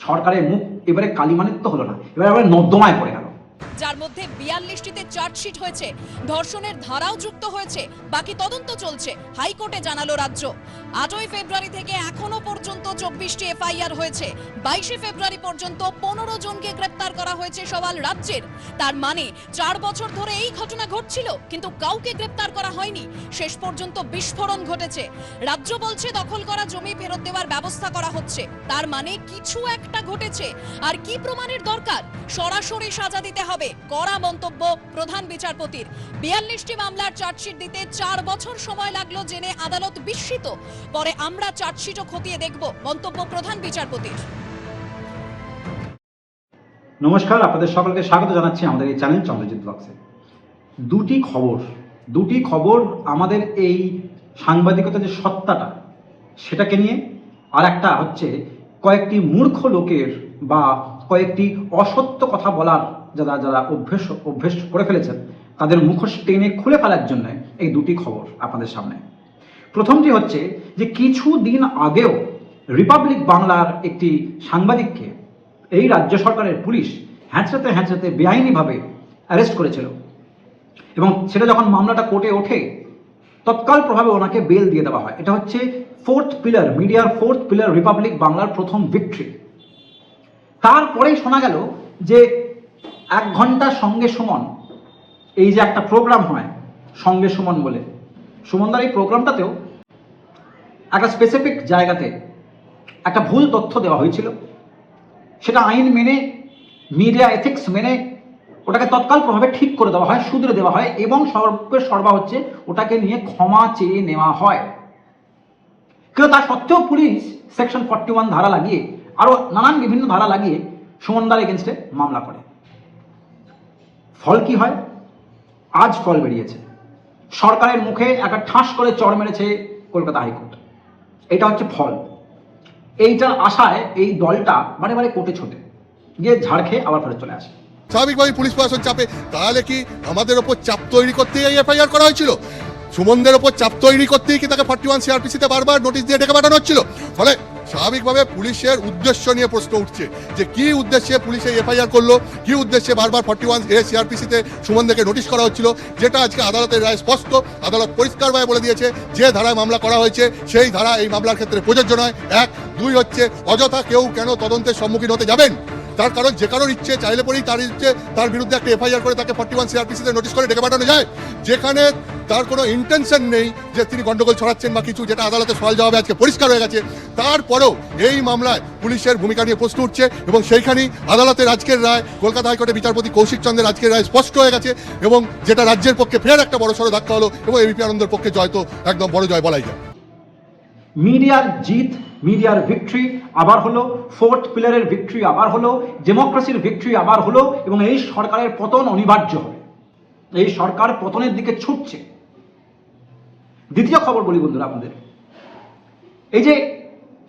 সরকারের মুখ এবারে কালিমানিত্য হলো না। এবারে এবারে নর্দমায় পড়ে গেল। যার মধ্যে বিয়াল্লিশটিতে চার্জশিট হয়েছে। ধর্ষণের ধারাও যুক্ত হয়েছে। বাকি তদন্ত চলছে। হাইকোর্টে জানালো রাজ্য। আটই ফেব্রুয়ারি থেকে এখনও পর্যন্ত চব্বিশটি এফআইআর হয়েছে। বাইশে ফেব্রুয়ারি পর্যন্ত পনেরো জনকে গ্রেপ্তার করা হয়েছে সওয়াল রাজ্যের। তার মানে চার বছর ধরে এই ঘটনা ঘটছিল, কিন্তু কাউকে গ্রেপ্তার করা হয়নি। শেষ পর্যন্ত বিস্ফোরণ ঘটেছে। রাজ্য বলছে দখল করা জমি ফেরত দেওয়ার ব্যবস্থা করা হচ্ছে। তার মানে কিছু একটা ঘটেছে। আর কি প্রমাণের দরকার? সরাসরি সাজা দিতে হবে। কড়া মন্তব্য প্রধান বিচারপতির। বিয়াল্লিশটি মামলার চার্জশিট দিতে চার বছর সময় লাগল জেনে আদালত বিস্মিত। পরে আমরা চার্জশিটও খতিয়ে দেখব, মন্তব্য প্রধান বিচারপতির। নমস্কার, আপনাদের সকলকে স্বাগত জানাচ্ছি আমাদের এই চ্যানেল চন্দ্রজিৎ ব্লগসে। দুটি খবর দুটি খবর আমাদের এই সাংবাদিকতা যে সত্তাটা, সেটাকে নিয়ে আর একটা হচ্ছে কয়েকটি মূর্খ লোকের বা কয়েকটি অসত্য কথা বলার যারা যারা অভ্যেস অভ্যেস করে ফেলেছেন, তাদের মুখোশ টেনে খুলে ফেলার জন্য এই দুটি খবর আপনাদের সামনে। প্রথমটি হচ্ছে যে কিছু দিন আগেও রিপাবলিক বাংলার একটি সাংবাদিককে এই রাজ্য সরকারের পুলিশ হ্যাঁচড়াতে হ্যাঁচড়াতে বেআইনিভাবে অ্যারেস্ট করেছিল। এবং সেটা যখন মামলাটা কোর্টে ওঠে, তৎকাল প্রভাবে ওনাকে বেল দিয়ে দেওয়া হয়। এটা হচ্ছে ফোর্থ পিলার মিডিয়ার ফোর্থ পিলার রিপাবলিক বাংলার প্রথম ভিক্টরি তারপরেই শোনা গেল যে এক ঘণ্টা সঙ্গে সুমন, এই যে একটা প্রোগ্রাম হয়, সঙ্গে সুমন বলে। সুমনদার এই প্রোগ্রামটাতেও একটা স্পেসিফিক জায়গাতে একটা ভুল তথ্য দেওয়া হয়েছিল। সেটা আইন মেনে মিডিয়া এথিক্স মেনে ওটাকে তৎকাল প্রভাবে ঠিক করে দেওয়া হয়, শুধরে দেওয়া হয় এবং সর্বের সর্বা হচ্ছে ওটাকে নিয়ে ক্ষমা চেয়ে নেওয়া হয়। কিন্তু তা সত্ত্বেও পুলিশ সেকশন ফর্টি ওয়ান ধারা লাগিয়ে আরও নানান বিভিন্ন ধারা লাগিয়ে সুমনদার এগেনস্টে মামলা করে। ফল কি হয়? আজ ফল বেরিয়েছে। সরকারের মুখে একটা ঠাস করে চর মেরেছে কলকাতা হাইকোর্ট। এটা হচ্ছে ফল। এইটার আশায় এই দলটা মানে মানে কোটে ছোটে। গিয়ে ঝাড় খেয়ে আবার ফেরত চলে আসে। স্বাভাবিকভাবে পুলিশ প্রশাসন চাপে। তাহলে কি আমাদের ওপর চাপ তৈরি করতে এফআইআর করা হয়েছিল? সুমনদের ওপর চাপ তৈরি করতেই কি তাকে ফর্টি ওয়ান সিআরপিসিতে বারবার নোটিশ দিয়ে ডেকে পাঠানো হচ্ছিল? ফলে স্বাভাবিকভাবে পুলিশের উদ্দেশ্য নিয়ে প্রশ্ন উঠছে যে কি উদ্দেশ্যে পুলিশ এফআইআর করল? কি উদ্দেশ্যে বারবার ফর্টি ওয়ান এ সিআরপিসিতে সুমনদেরকে নোটিশ করা হচ্ছিল? যেটা আজকে আদালতের রায় স্পষ্ট, আদালত পরিষ্কারভাবে বলে দিয়েছে, যে ধারায় মামলা করা হয়েছে, সেই ধারা এই মামলার ক্ষেত্রে প্রযোজ্য নয়। এক, দুই হচ্ছে অযথা কেউ কেন তদন্তের সম্মুখীন হতে যাবেন? তার কারণ যে কারোর ইচ্ছে, চাইলে পরেই তার ইচ্ছে, তার বিরুদ্ধে একটা এফআইআর করে তাকে ফর্টি ওয়ান সিআরপিসিতে নোটিশ করে ডেকে পাঠানো যায়। যেখানে তার কোনো ইন্টেনশন নেই যে তিনি গন্ডগোল ছড়াচ্ছেন বা কিছু, যেটা আদালতে সওয়াল জবাবে আজকে পরিষ্কার হয়ে গেছে। তারপরেও এই মামলায় পুলিশের ভূমিকা নিয়ে প্রশ্ন উঠছে এবং সেইখানেই আদালতের আজকের রায়, কলকাতা হাইকোর্টের বিচারপতি কৌশিক চন্দ্রের আজকের রায় স্পষ্ট হয়ে গেছে এবং যেটা রাজ্যের পক্ষে ফের একটা বড় সড়ো ধাক্কা হলো এবং এবিপি আনন্দের পক্ষে জয় তো একদম বড় জয় বলাই যায়। মিডিয়ার জিত, মিডিয়ার ভিক্টরি আবার হলো ফোর্থ পিলারের ভিক্টরি আবার হলো ডেমোক্রেসির ভিক্টরি আবার হলো এবং এই সরকারের পতন অনিবার্য হবে। এই সরকার পতনের দিকে ছুটছে। দ্বিতীয় খবর বলি বন্ধুরা আপনাদের। এই যে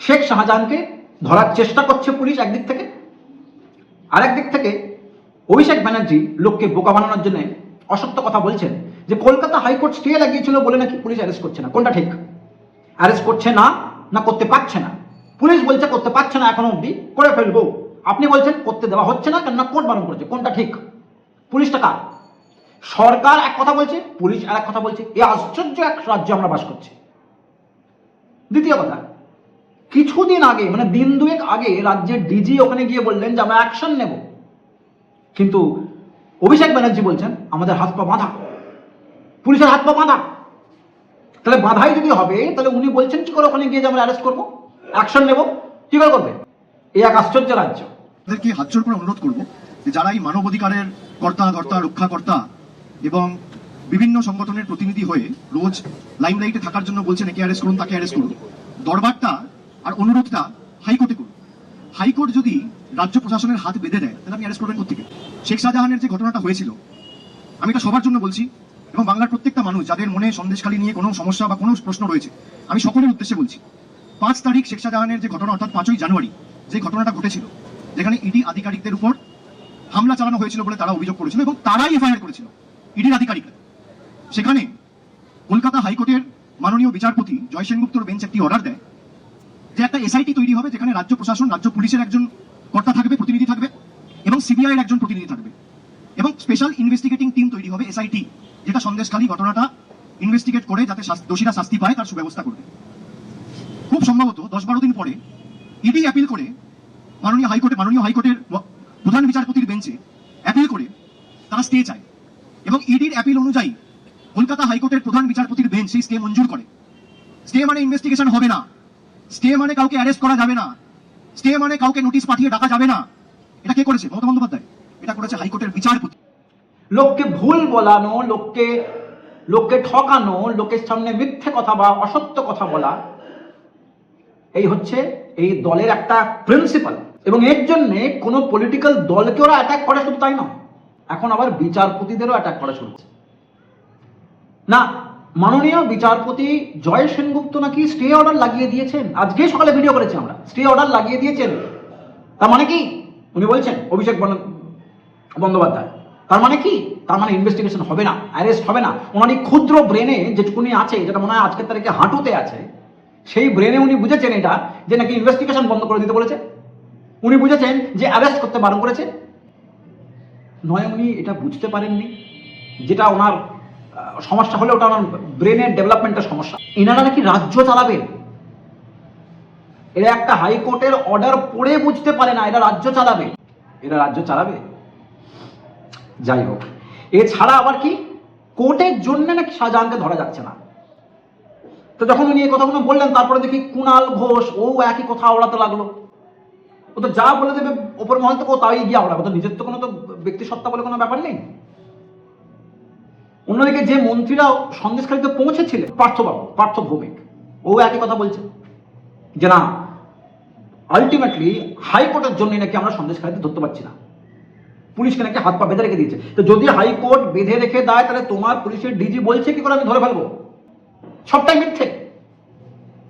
শেখ শাহজাহানকে ধরার চেষ্টা করছে পুলিশ একদিক থেকে আর একদিক থেকে অভিষেক ব্যানার্জি লোককে বোকা বানানোর জন্য অসত্য কথা বলছেন যে কলকাতা হাইকোর্ট স্টে লাগিয়েছিল বলে নাকি পুলিশ অ্যারেস্ট করছে না। কোনটা ঠিক? অ্যারেস্ট করছে না না করতে পারছে না? পুলিশ বলছে করতে পারছে না এখনও অবধি, করে ফেলব। আপনি বলছেন করতে দেওয়া হচ্ছে না কেননা কোর্ট বারণ করেছে। কোনটা ঠিক? পুলিশটা কার? সরকার এক কথা বলছে, পুলিশ আর এক কথা বলছে। এ আশ্চর্য এক রাজ্যে আমরা বাস করছি। দ্বিতীয় কথা, কিছুদিন আগে মানে দিন দুয়েক আগে রাজ্যের ডিজি ওখানে গিয়ে বললেন যে আমরা অ্যাকশন নেব। কিন্তু অভিষেক ব্যানার্জি বলছেন, আমাদের হাত পা বাঁধা। পুলিশের হাত পা বাঁধা। তাহলে বাধাই যদি হবে, তাহলে উনি বলছেন কি করে ওখানে গিয়ে যে আমরা অ্যারেস্ট করব? অ্যাকশন নেব। কি করে করবে? এই এক আশ্চর্য রাজ্য। তাদেরকে হাত জোর করে অনুরোধ করব যারা এই মানবাধিকারের কর্তা কর্তা, রক্ষাকর্তা এবং বিভিন্ন সংগঠনের প্রতিনিধি হয়ে রোজ লাইমলাইটে থাকার জন্য বলছেন, একে অ্যারেস্ট করুন, তাকে অ্যারেস্ট করুন। দরবারটা আর অনুরোধটা হাইকোর্টে করুন। হাইকোর্ট যদি রাজ্য প্রশাসনের হাত বেঁধে দেয়, তাহলে আপনি অ্যারেস্ট করবেন কোথেকে শেখ শাহজাহানের যে ঘটনাটা হয়েছিল, আমি এটা সবার জন্য বলছি এবং বাংলার প্রত্যেকটা মানুষ, যাদের মনে সন্দেশখালী নিয়ে কোনো সমস্যা বা কোনো প্রশ্ন রয়েছে, আমি সকলের উদ্দেশ্যে বলছি, পাঁচ তারিখ শেখ শাহজাহানের যে ঘটনা, অর্থাৎ পাঁচই জানুয়ারি যে ঘটনাটা ঘটেছিল, যেখানে ইডি আধিকারিকদের উপর হামলা চালানো হয়েছিল বলে তারা অভিযোগ করেছিল এবং তারাই এফআইআর করেছিল। ইডির আধিকারিকরা সেখানে কলকাতা হাইকোর্টের মাননীয় বিচারপতি জয় সেনগুপ্তর বেঞ্চ একটি অর্ডার দেয়, যে একটা এসআইটি তৈরি হবে যেখানে রাজ্য প্রশাসন, রাজ্য পুলিশের একজন কর্তা থাকবে, প্রতিনিধি থাকবে এবং সিবিআই এর একজন প্রতিনিধি থাকবে। এবং স্পেশাল ইনভেস্টিগেটিং টিম তৈরি হবে এসআইটি যেটা সন্দেশখালী ঘটনাটা ইনভেস্টিগেট করে যাতে দোষীরা শাস্তি পায়, তার সুব্যবস্থা করবে। খুব সম্ভবত দশ বারো দিন পরে ইডি অ্যাপিল করে মাননীয় হাইকোর্টে মাননীয় হাইকোর্টের প্রধান বিচারপতির বেঞ্চে অ্যাপিল করে তারা স্টে চায়। এবং ইডির অ্যাপিল অনুযায়ী কলকাতা হাইকোর্টের প্রধান বিচারপতির বেঞ্চ সেই স্টে মঞ্জুর করে। স্টে মানে ইনভেস্টিগেশন হবে না। স্টে মানে কাউকে অ্যারেস্ট করা যাবে না। স্টে মানে কাউকে নোটিশ পাঠিয়ে ডাকা যাবে না। এটা কে করেছে? মমতা বন্দ্যোপাধ্যায়। এটা করেছে হাইকোর্টের বিচারপতি। লোককে ভুল বলানো, লোককে লোককে ঠকানো, লোকের সামনে মিথ্যে কথা বা অসত্য কথা বলা, এই হচ্ছে এই দলের একটা প্রিন্সিপাল এবং এর জন্যে কোনো পলিটিক্যাল দলকে ওরা অ্যাটাক করে শুধু তাই নয়। এখন আবার বিচারপতিদেরও অ্যাটাক করা শুরু করছে। না, মাননীয় বিচারপতি জয় সেনগুপ্ত নাকি স্টে অর্ডার লাগিয়ে দিয়েছেন? আজকে সকালে ভিডিও করেছি আমরা। স্টে অর্ডার লাগিয়ে দিয়েছেন। তার মানে কি? উনি বলছেন, অভিষেক বন্দ- বন্দ্যোপাধ্যায়। তার মানে কি? তার মানে ইনভেস্টিগেশন হবে না অ্যারেস্ট হবে না। ওনার এই ক্ষুদ্র ব্রেনে যেটুকুনি আছে, যেটা মনে হয় আজকের তারিখে হাঁটুতে আছে, সেই ব্রেনে উনি বুঝেছেন এটা, যে নাকি ইনভেস্টিগেশন বন্ধ করে দিতে বলেছে। উনি বুঝেছেন যে অ্যারেস্ট করতে বারণ করেছে। নয়, উনি এটা বুঝতে পারেননি। যেটা ওনার সমস্যা হলে ওটা ওনার ব্রেনের ডেভেলপমেন্টের সমস্যা। এনারা নাকি রাজ্য চালাবেন। এরা একটা হাইকোর্টের অর্ডার পড়ে বুঝতে পারে না, এরা রাজ্য চালাবে। এরা রাজ্য চালাবে? যাই হোক। এছাড়া আবার কি? কোর্টের জন্য নাকি শাহজাহানকে ধরা যাচ্ছে না। তো যখন উনি এই কথাগুলো বললেন, তারপরে দেখি কুণাল ঘোষ, ও একই কথা ওড়াতে লাগল। ও তো যা বলে দেবে ওপর মহল থেকে ও তাই গিয়ে আওড়াবে। তো নিজের তো কোনো তো ব্যক্তি সত্তা বলে কোনো ব্যাপার নেই। অন্যদিকে যে মন্ত্রীরা সন্দেশখালীতে পৌঁছেছিলেন, পার্থবাবু, পার্থ ভৌমিক, ও একই কথা বলছে যে না আলটিমেটলি হাইকোর্টের জন্য নাকি আমরা সন্দেশখালীতে ধরতে পারছি না। পুলিশকে নাকি হাত পা বেঁধে রেখে দিয়েছে। তো যদি হাইকোর্ট বেঁধে রেখে দেয়, তাহলে তোমার পুলিশের ডিজি বলছে, কি করে আমি ধরে ফেলব? সবটাই মিথ্যে।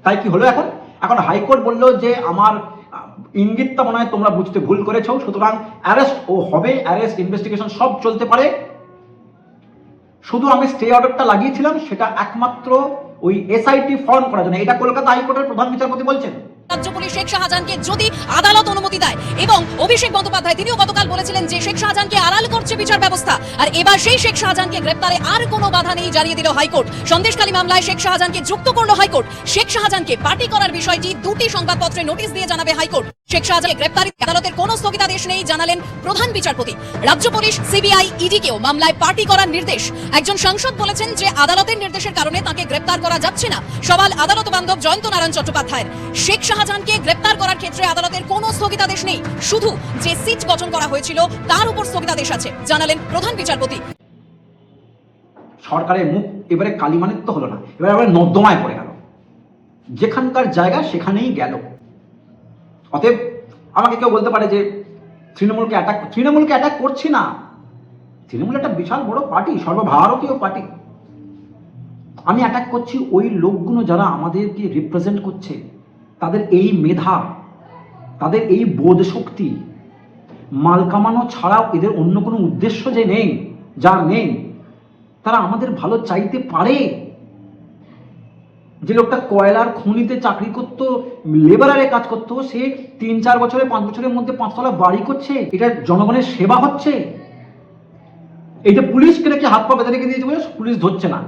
তাই কি হলো এখন? এখন হাইকোর্ট বলল যে আমার ইঙ্গিতটা মনে হয় তোমরা বুঝতে ভুল করেছ, সুতরাং অ্যারেস্ট ও হবে অ্যারেস্ট ইনভেস্টিগেশন সব চলতে পারে। শুধু আমি স্টে অর্ডারটা লাগিয়েছিলাম, সেটা একমাত্র ওই এসআইটি ফর্ম করার জন্য। এটা কলকাতা হাইকোর্টের প্রধান বিচারপতি বলছেন। রাজ্য পুলিশ শেখ শাহজাহানকে যদি আদালত অনুমতি দেয় এবং অভিষেক বন্দ্যোপাধ্যায়, তিনিও গতকাল বলেছিলেন যে শেখ শাহজাহানকে আড়াল করছে বিচার ব্যবস্থা। আর এবার সেই শেখ শাহজাহানকে গ্রেপ্তারে আর কোনো বাধা নেই জানিয়ে দিল হাইকোর্ট। সন্দেশকালী মামলায় শেখ শাহজাহানকে যুক্ত করল হাইকোর্ট। শেখ শাহজাহানকে পার্টি করার বিষয়টি দুটি সংবাদপত্রে নোটিশ দিয়ে জানাবে হাইকোর্ট। শেখ শাহজাহানকে গ্রেপ্তারি আদালতের কোনো স্থগিতাদেশ নেই জানালেন প্রধান বিচারপতি। রাজ্য পুলিশ, সিবিআই, ইডিকেও মামলায় পার্টি করার নির্দেশ। একজন সাংসদ বলেছেন যে আদালতের নির্দেশের কারণে তাকে গ্রেপ্তার করা যাচ্ছে না। সওয়াল আদালত বান্ধব জয়ন্ত নারায়ণ চট্টোপাধ্যায়ের। শেখ শাহজাহানকে গ্রেপ্তার করার ক্ষেত্রে আদালতের কোনো স্থগিতাদেশ নেই। শুধু যে সিট গঠন করা হয়েছিল তার উপর স্থগিতাদেশ আছে, জানালেন প্রধান বিচারপতি। সরকারের মুখ এবারে কালিমানিত্ব হলো না, এবারে এবারে নর্দমায় পড়ে গেল। যেখানকার জায়গা সেখানেই গেল। অতএব আমাকে কেউ বলতে পারে যে তৃণমূলকে অ্যাটাক তৃণমূলকে অ্যাটাক করছি না। তৃণমূল একটা বিশাল বড় পার্টি সর্বভারতীয় পার্টি আমি অ্যাটাক করছি ওই লোকগুলো যারা আমাদেরকে রিপ্রেজেন্ট করছে। তাদের এই মেধা, তাদের এই বোধ শক্তি। মাল কামানো ছাড়াও এদের অন্য কোনো উদ্দেশ্য যে নেই, যার নেই, তারা আমাদের ভালো চাইতে পারে। যে লোকটা কয়লার খনিতে চাকরি করতো লেবারারে কাজ করতো, সে তিন চার বছরে, পাঁচ বছরের মধ্যে পাঁচতলা বাড়ি করছে, এটা জনগণের সেবা হচ্ছে? এই এইটা পুলিশকে নাকি হাত পা বেঁধে রেখে দিয়েছে বলে পুলিশ ধরছে না।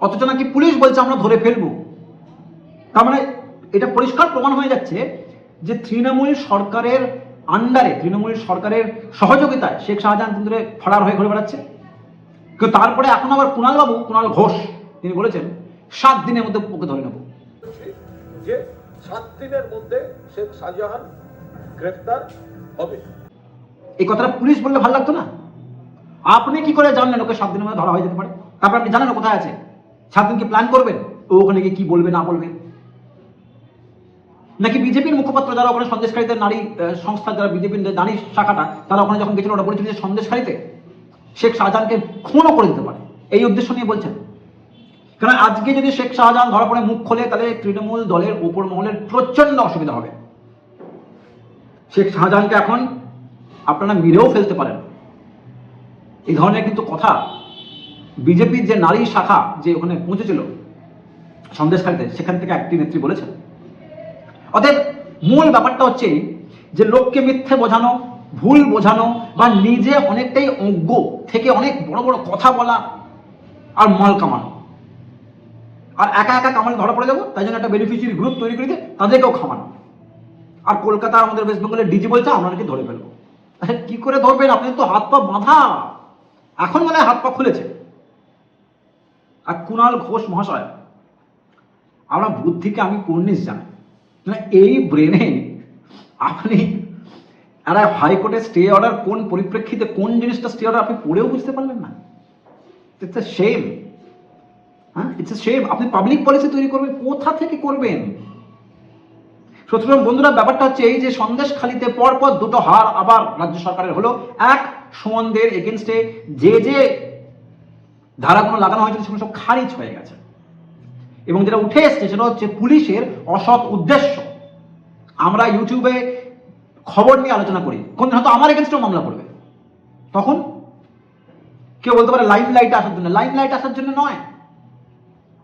অথচ নাকি পুলিশ বলছে আমরা ধরে ফেলব। তার মানে এটা পরিষ্কার প্রমাণ হয়ে যাচ্ছে যে তৃণমূল সরকারের আন্ডারে তৃণমূল সরকারের সহযোগিতায় শেখ শাহজাহান কিন্তু ফরার হয়ে ঘুরে বেড়াচ্ছে। কিন্তু তারপরে এখন আবার কুণালবাবু, কুণাল ঘোষ তিনি বলেছেন সাত দিনের মধ্যে ওকে ধরে নেব। যে সাত দিনের মধ্যে শেখ শাহজাহান গ্রেফতার হবে। এই কথাটা পুলিশ বললে ভালো লাগতো না? আপনি কি করে জানলেন ওকে সাত দিনের মধ্যে ধরা হয়ে যেতে পারে? তারপর আপনি জানেন কোথায় আছে? সাত দিন কি প্ল্যান করবেন? ও ওখানে গিয়ে কি বলবে না বলবে? নাকি বিজেপির মুখপাত্র যারা ওখানে সন্দেশকারীদের নারী সংস্থা যারা বিজেপির নারী শাখাটা তারা ওখানে যখন গেছিল ওরা বলেছিল যে সন্দেশকারীতে শেখ শাহজাহানকে খুনও করে দিতে পারে। এই উদ্দেশ্য নিয়ে বলছেন? কারণ আজকে যদি শেখ শাহজাহান ধরা পড়ে, মুখ খোলে, তাহলে তৃণমূল দলের উপর মহলের প্রচণ্ড অসুবিধা হবে। শেখ শাহজাহানকে এখন আপনারা মেরেও ফেলতে পারেন। এই ধরনের কিন্তু কথা বিজেপির যে নারী শাখা যে ওখানে পৌঁছেছিল সন্দেশকারীতে সেখান থেকে একটি নেত্রী বলেছেন। অতএব মূল ব্যাপারটা হচ্ছে যে লোককে মিথ্যে বোঝানো, ভুল বোঝানো বা নিজে অনেকটাই অজ্ঞ থেকে অনেক বড় বড় কথা বলা আর মাল কামানো। আর একা একা কামালে ধরা পড়ে যাব, তাই জন্য একটা বেনিফিশিয়ারি গ্রুপ তৈরি করে দিয়ে তাদেরকেও খামানো আর কলকাতা, আমাদের ওয়েস্ট বেঙ্গলের ডিজি বলছে আমরা নাকি ধরে ফেলব। কি করে ধরবেন? আপনি তো হাত পা বাঁধা। এখন মানে হাত পা খুলেছে। আর কুণাল ঘোষ মহাশয়, আমরা বুদ্ধিকে আমি কর্নিশ জানি? মানে এই ব্রেনে আপনি একটা হাইকোর্টের স্টে অর্ডার কোন পরিপ্রেক্ষিতে কোন জিনিসটা স্টে অর্ডার আপনি পড়েও বুঝতে পারলেন না। শেম হ্যাঁ? আপনি পাবলিক পলিসি তৈরি করবেন। কোথা থেকে করবেন? সুতরাং বন্ধুরা, ব্যাপারটা হচ্ছে এই যে সন্দেশখালিতে পরপর দুটো হার আবার রাজ্য সরকারের হলো। এক, সুমনদের এগেনস্টে যে যে ধারাগুলো লাগানো হয়েছিল সেগুলো সব খারিজ হয়ে গেছে। এবং যেটা উঠে এসছে সেটা হচ্ছে পুলিশের অসৎ উদ্দেশ্য। আমরা ইউটিউবে খবর নিয়ে আলোচনা করি। কোন হয়তো আমার এগেনস্টেও মামলা করবে। তখন? কেউ বলতে পারে লাইম লাইট আসার জন্য। লাইম লাইট আসার জন্য নয়।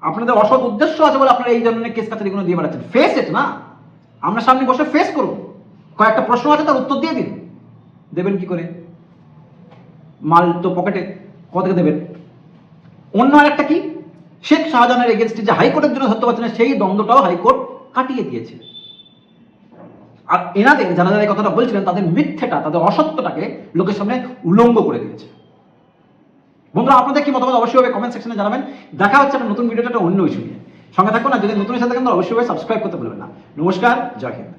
আপনাদের অসৎ উদ্দেশ্য আছে বলে আপনারা এই ধরনের কেস কাছারিগুলো দিয়ে বেড়াচ্ছেন। ফেস ইট না। আমরা সামনে বসে ফেস করুন কয়েকটা প্রশ্ন আছে, তার উত্তর দিয়ে দিন। দেবেন কি করে? মাল তো পকেটে। কত দেবেন? অন্য আরেকটা কি? শেখ শাহজাহানের এগেনস্টে যে হাইকোর্টের জন্য ধরতে পারছে না, সেই দ্বন্দ্বটাও হাইকোর্ট কাটিয়ে দিয়েছে। আর এনাদের, যারা যারা কথাটা বলছিলেন, তাদের মিথ্যেটা, তাদের অসত্যটাকে লোকের সামনে উলঙ্গ করে দিয়েছে। বন্ধুরা, আপনাদের কি মতামত অবশ্যই হবে কমেন্ট সেকশনে জানাবেন। দেখা হচ্ছে একটা নতুন ভিডিওটা অন্য ইস্যু নিয়ে। সঙ্গে থাকুন, আর যদি নতুন ইস্যু থাকেন, তাহলে অবশ্যই সাবস্ক্রাইব করতে ভুলবেন না। নমস্কার, জয় হিন্দ।